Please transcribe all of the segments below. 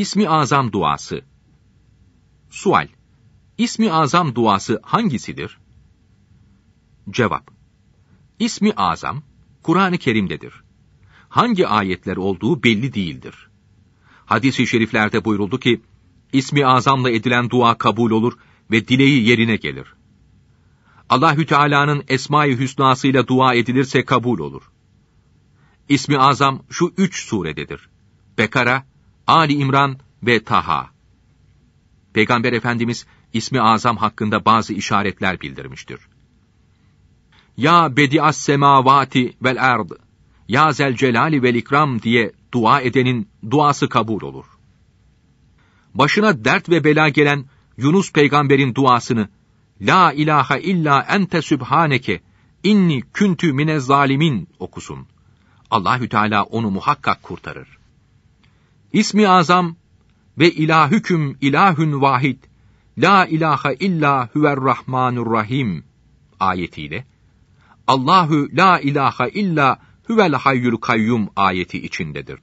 İsmi Azam duası. Sual. İsmi Azam duası hangisidir? Cevap. İsmi Azam Kur'an-ı Kerim'dedir. Hangi ayetler olduğu belli değildir. Hadis-i şeriflerde buyuruldu ki, İsmi Azam'la edilen dua kabul olur ve dileği yerine gelir. Allahü Teala'nın Esma-i Hüsnasıyla dua edilirse kabul olur. İsmi Azam şu üç surededir. Bekara, Ali İmran ve Taha. Peygamber Efendimiz İsmi Azam hakkında bazı işaretler bildirmiştir. Ya bedi'as semavati vel erd, ya zel celali vel ikram diye dua edenin duası kabul olur. Başına dert ve bela gelen Yunus peygamberin duasını La ilahe illa ente sübhaneke inni küntü mine zalimin okusun. Allahü Teala onu muhakkak kurtarır. İsmi azam ve ilahüküm ilahün vahid la ilahe illa huver rahmanur ayetiyle Allahü la ilahe illa huvel hayyul kayyum ayeti içindedir.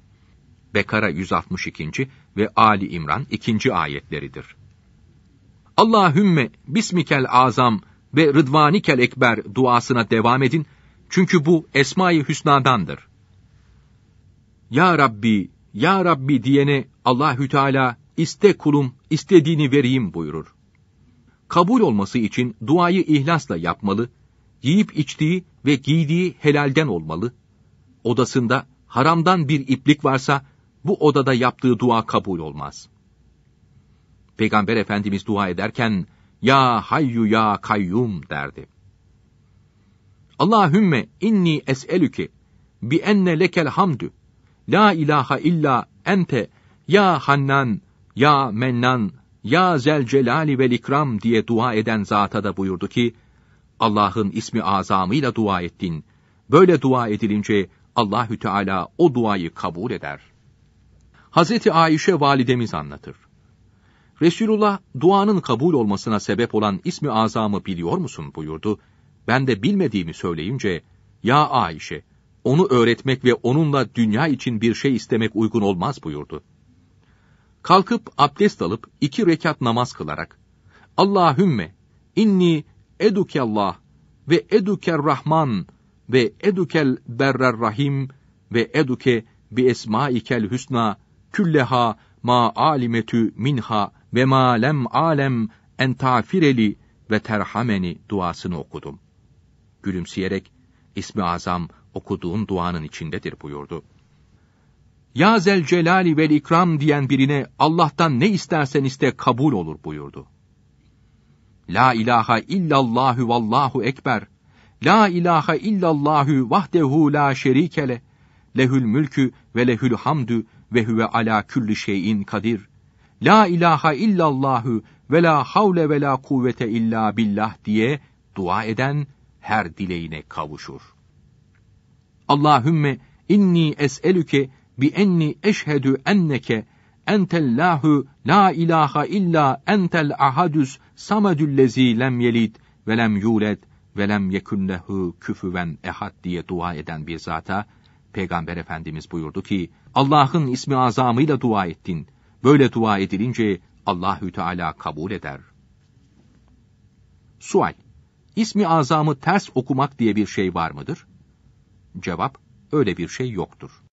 Bekara 162. ve Ali İmran 2. ayetleridir. Allahümme bismikel azam ve rıdvanikel ekber duasına devam edin. Çünkü bu Esma-i Hüsna'dandır. Ya Rabbi, Ya Rabbi diyene Allahü Teala iste kulum istediğini vereyim buyurur. Kabul olması için duayı ihlasla yapmalı, yiyip içtiği ve giydiği helalden olmalı. Odasında haramdan bir iplik varsa bu odada yaptığı dua kabul olmaz. Peygamber Efendimiz dua ederken ya hayyu ya kayyum derdi. Allahümme inni es'elüke bi enne lekel hamdü la ilahe illa ente ya hannan ya mennan ya zel celali vel ikram diye dua eden zata da buyurdu ki Allah'ın ismi azamıyla dua ettin. Böyle dua edilince Allahü Teala o duayı kabul eder. Hazreti Ayşe validemiz anlatır. Resulullah duanın kabul olmasına sebep olan ismi azamı biliyor musun buyurdu. Ben de bilmediğimi söyleyince, ya Ayşe, onu öğretmek ve onunla dünya için bir şey istemek uygun olmaz buyurdu. Kalkıp abdest alıp iki rekat namaz kılarak, Allahümme inni edukellah ve eduker rahman ve edukel berrer rahim ve eduke bi esmaikel hüsna külleha ma alimetü minha ve ma lem alem en ve terhameni duasını okudum. Gülümseyerek ismi azam okuduğun duanın içindedir buyurdu. Ya zel celali vel ikram diyen birine Allah'tan ne istersen iste kabul olur buyurdu. La ilahe illallahu vallahu ekber. La ilahe illallahu vahdehu la şerikele. Lehül mülkü ve lehül hamdü ve huve ala külli şeyin kadir. La ilahe illallahu ve la havle ve la kuvvete illa billah diye dua eden her dileğine kavuşur. Allahümme inni es'elüke bi enni eşhedü enneke entellahu la ilahe illa entel ahadus samadüllezi lem yelid ve lem yuled ve lem yekunlehu küfüven ehad diye dua eden bir zata Peygamber Efendimiz buyurdu ki Allah'ın ismi azamıyla dua ettin. Böyle dua edilince Allahü Teala kabul eder. Sual: İsmi azamı ters okumak diye bir şey var mıdır? Cevap: Öyle bir şey yoktur.